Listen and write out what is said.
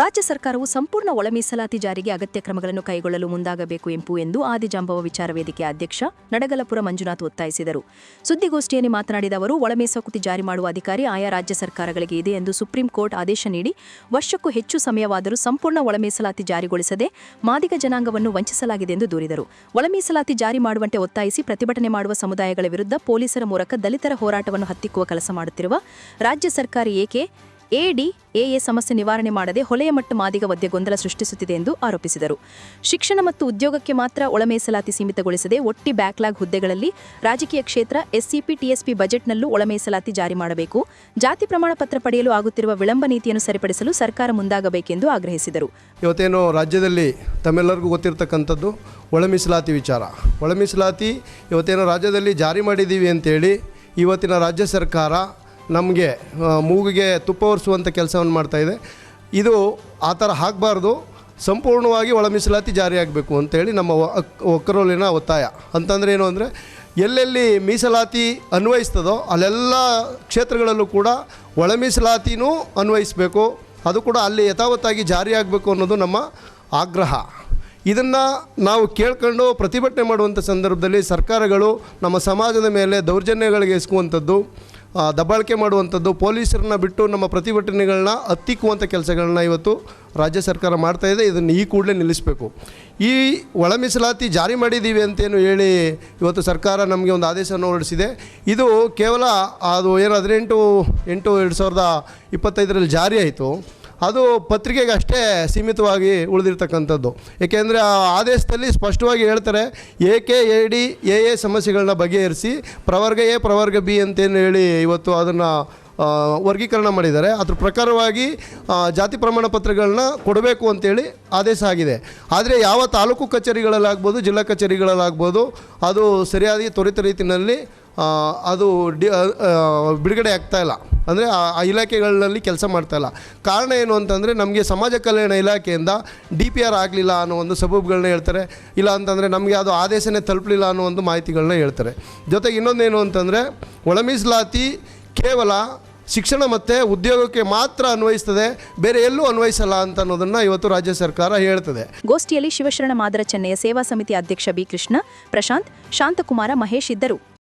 ರಾಜ್ಯ ಸರ್ಕಾರವು ಸಂಪೂರ್ಣ ಒಳ ಮೀಸಲಾತಿ ಜಾರಿಗೆ ಅಗತ್ಯ ಕ್ರಮಗಳನ್ನು ಕೈಗೊಳ್ಳಲು ಮುಂದಾಗಬೇಕು ಎಂಪು ಎಂದು ಆದಿಜಾಂಬವ ವಿಚಾರ ವೇದಿಕೆ ಅಧ್ಯಕ್ಷ ನಡಗಲಪುರ ಮಂಜುನಾಥ್ ಒತ್ತಾಯಿಸಿದರು. ಸುದ್ದಿಗೋಷ್ಠಿಯಲ್ಲಿ ಮಾತನಾಡಿದ ಅವರು ಒಳ ಮೀಸಲಾತಿ ಜಾರಿ ಮಾಡುವ ಅಧಿಕಾರಿ ಆಯಾ ರಾಜ್ಯ ಸರ್ಕಾರಗಳಿಗೆ ಇದೆ ಎಂದು ಸುಪ್ರೀಂ ಕೋರ್ಟ್ ಆದೇಶ ನೀಡಿ, ವರ್ಷಕ್ಕೂ ಹೆಚ್ಚು ಸಮಯವಾದರೂ ಸಂಪೂರ್ಣ ಒಳ ಮೀಸಲಾತಿ ಜಾರಿಗೊಳಿಸದೆ ಮಾದಿಗ ಜನಾಂಗವನ್ನು ವಂಚಿಸಲಾಗಿದೆ ಎಂದು ದೂರಿದರು. ಒಳ ಮೀಸಲಾತಿ ಜಾರಿ ಮಾಡುವಂತೆ ಒತ್ತಾಯಿಸಿ ಪ್ರತಿಭಟನೆ ಮಾಡುವ ಸಮುದಾಯಗಳ ವಿರುದ್ಧ ಪೊಲೀಸರ ಮೂಲಕ ದಲಿತರ ಹೋರಾಟವನ್ನು ಹತ್ತಿಕ್ಕುವ ಕೆಲಸ ಮಾಡುತ್ತಿರುವ ರಾಜ್ಯ ಸರ್ಕಾರ ಏಕೆ ಎಡಿ, ಎಎ ಸಮಸ್ಯೆ ನಿವಾರಣೆ ಮಾಡದೆ ಹೊಲೆಯ ಮಟ್ಟ ಮಾದಿಗ ವದ್ಯ ಗೊಂದಲ ಸೃಷ್ಟಿಸುತ್ತಿದೆ ಎಂದು ಆರೋಪಿಸಿದರು. ಶಿಕ್ಷಣ ಮತ್ತು ಉದ್ಯೋಗಕ್ಕೆ ಮಾತ್ರ ಒಳ ಮೀಸಲಾತಿ ಸೀಮಿತಗೊಳಿಸದೆ ಒಟ್ಟಿ ಬ್ಯಾಕ್ಲಾಗ್ ಹುದ್ದೆಗಳಲ್ಲಿ ರಾಜಕೀಯ ಕ್ಷೇತ್ರ, ಎಸ್ಸಿಪಿ, ಟಿಎಸ್ಪಿ ಬಜೆಟ್ನಲ್ಲೂ ಒಳ ಮೀಸಲಾತಿ ಜಾರಿ ಮಾಡಬೇಕು. ಜಾತಿ ಪ್ರಮಾಣ ಪತ್ರ ಪಡೆಯಲು ಆಗುತ್ತಿರುವ ವಿಳಂಬ ನೀತಿಯನ್ನು ಸರಿಪಡಿಸಲು ಸರ್ಕಾರ ಮುಂದಾಗಬೇಕೆಂದು ಆಗ್ರಹಿಸಿದರು. ಇವತ್ತೇನು ರಾಜ್ಯದಲ್ಲಿ ತಮ್ಮೆಲ್ಲರಿಗೂ ಗೊತ್ತಿರತಕ್ಕಂಥದ್ದು ಒಳ ಮೀಸಲಾತಿ ವಿಚಾರ. ಒಳ ಮೀಸಲಾತಿ ಇವತ್ತೇನು ರಾಜ್ಯದಲ್ಲಿ ಜಾರಿ ಮಾಡಿದ್ದೀವಿ ಅಂತೇಳಿ ಇವತ್ತಿನ ರಾಜ್ಯ ಸರ್ಕಾರ ನಮಗೆ ಮೂಗಿಗೆ ತುಪ್ಪ ಒರೆಸುವಂಥ ಕೆಲಸವನ್ನು ಮಾಡ್ತಾಯಿದೆ ಇದು. ಆ ಥರ ಆಗಬಾರ್ದು. ಸಂಪೂರ್ಣವಾಗಿ ಒಳ ಮೀಸಲಾತಿ ಜಾರಿಯಾಗಬೇಕು ಅಂತೇಳಿ ನಮ್ಮ ಒಕ್ಕರೋಲಿನ ಒತ್ತಾಯ. ಅಂತಂದ್ರೆ ಏನು ಅಂದರೆ, ಎಲ್ಲೆಲ್ಲಿ ಮೀಸಲಾತಿ ಅನ್ವಯಿಸ್ತದೋ ಅಲ್ಲೆಲ್ಲ ಕ್ಷೇತ್ರಗಳಲ್ಲೂ ಕೂಡ ಒಳ ಮೀಸಲಾತಿನೂ ಅನ್ವಯಿಸಬೇಕು. ಅದು ಕೂಡ ಅಲ್ಲಿ ಯಥಾವತ್ತಾಗಿ ಜಾರಿಯಾಗಬೇಕು ಅನ್ನೋದು ನಮ್ಮ ಆಗ್ರಹ. ಇದನ್ನು ನಾವು ಕೇಳ್ಕೊಂಡು ಪ್ರತಿಭಟನೆ ಮಾಡುವಂಥ ಸಂದರ್ಭದಲ್ಲಿ ಸರ್ಕಾರಗಳು ನಮ್ಮ ಸಮಾಜದ ಮೇಲೆ ದೌರ್ಜನ್ಯಗಳಿಗೆ ಎಸಗುವಂಥದ್ದು ದಬ್ಬಾಳಿಕೆ ಮಾಡುವಂಥದ್ದು ಪೊಲೀಸರನ್ನ ಬಿಟ್ಟು ನಮ್ಮ ಪ್ರತಿಭಟನೆಗಳನ್ನ ಹತ್ತಿಕ್ಕುವಂಥ ಕೆಲಸಗಳನ್ನ ಇವತ್ತು ರಾಜ್ಯ ಸರ್ಕಾರ ಮಾಡ್ತಾ ಇದೆ. ಇದನ್ನು ಈ ಕೂಡಲೇ ನಿಲ್ಲಿಸಬೇಕು. ಈ ಒಳ ಮೀಸಲಾತಿ ಜಾರಿ ಮಾಡಿದ್ದೀವಿ ಅಂತೇನು ಹೇಳಿ ಇವತ್ತು ಸರ್ಕಾರ ನಮಗೆ ಒಂದು ಆದೇಶವನ್ನು ಹೊರಡಿಸಿದೆ. ಇದು ಕೇವಲ ಅದು ಏನು ಹದಿನೆಂಟು ಎಂಟು ಎರಡು ಸಾವಿರದ ಇಪ್ಪತ್ತೈದರಲ್ಲಿ ಜಾರಿ ಆಯಿತು. ಅದು ಪತ್ರಿಕೆಗೆ ಅಷ್ಟೇ ಸೀಮಿತವಾಗಿ ಉಳಿದಿರ್ತಕ್ಕಂಥದ್ದು. ಏಕೆಂದರೆ ಆ ಆದೇಶದಲ್ಲಿ ಸ್ಪಷ್ಟವಾಗಿ ಹೇಳ್ತಾರೆ A K A D, A A ಸಮಸ್ಯೆಗಳನ್ನ ಬಗೆಹರಿಸಿ, ಪ್ರವರ್ಗ ಎ, ಪ್ರವರ್ಗ ಬಿ ಅಂತೇನು ಹೇಳಿ ಇವತ್ತು ಅದನ್ನು ವರ್ಗೀಕರಣ ಮಾಡಿದ್ದಾರೆ. ಅದ್ರ ಪ್ರಕಾರವಾಗಿ ಜಾತಿ ಪ್ರಮಾಣ ಪತ್ರಗಳನ್ನ ಕೊಡಬೇಕು ಅಂತೇಳಿ ಆದೇಶ ಆಗಿದೆ. ಆದರೆ ಯಾವ ತಾಲೂಕು ಕಚೇರಿಗಳಲ್ಲಾಗ್ಬೋದು, ಜಿಲ್ಲಾ ಕಚೇರಿಗಳಲ್ಲಾಗ್ಬೋದು, ಅದು ಸರಿಯಾದ ತ್ವರಿತ ರೀತಿಯಲ್ಲಿ ಅದು ಡಿ ಬಿಡುಗಡೆ ಆಗ್ತಾಯಿಲ್ಲ ಅಂದರೆ ಆ ಇಲಾಖೆಗಳಲ್ಲಿ ಕೆಲಸ ಮಾಡ್ತಾ ಇಲ್ಲ. ಕಾರಣ ಏನು ಅಂತಂದರೆ ನಮಗೆ ಸಮಾಜ ಕಲ್ಯಾಣ ಇಲಾಖೆಯಿಂದ ಡಿ ಪಿ ಆರ್ ಆಗಲಿಲ್ಲ ಅನ್ನೋ ಒಂದು ಸಬೂಬುಗಳನ್ನ ಹೇಳ್ತಾರೆ. ಇಲ್ಲ ಅಂತಂದರೆ ನಮಗೆ ಅದು ಆದೇಶನೇ ತಲುಪಲಿಲ್ಲ ಅನ್ನೋ ಒಂದು ಮಾಹಿತಿಗಳನ್ನ ಹೇಳ್ತಾರೆ. ಜೊತೆಗೆ ಇನ್ನೊಂದೇನು ಅಂತಂದರೆ ಒಳಮೀಸಲಾತಿ ಕೇವಲ ಶಿಕ್ಷಣ ಮತ್ತು ಉದ್ಯೋಗಕ್ಕೆ ಮಾತ್ರ ಅನ್ವಯಿಸ್ತದೆ, ಬೇರೆ ಎಲ್ಲೂ ಅನ್ವಯಿಸಲ್ಲ ಅಂತ ಅನ್ನೋದನ್ನ ಇವತ್ತು ರಾಜ್ಯ ಸರ್ಕಾರ ಹೇಳ್ತದೆ. ಗೋಷ್ಠಿಯಲ್ಲಿ ಶಿವಶರಣ ಮಾದರ ಚೆನ್ನೈಯ ಸೇವಾ ಸಮಿತಿ ಅಧ್ಯಕ್ಷ ಬಿ ಕೃಷ್ಣ, ಪ್ರಶಾಂತ್, ಶಾಂತಕುಮಾರ ಮಹೇಶ್ ಇದ್ದರು.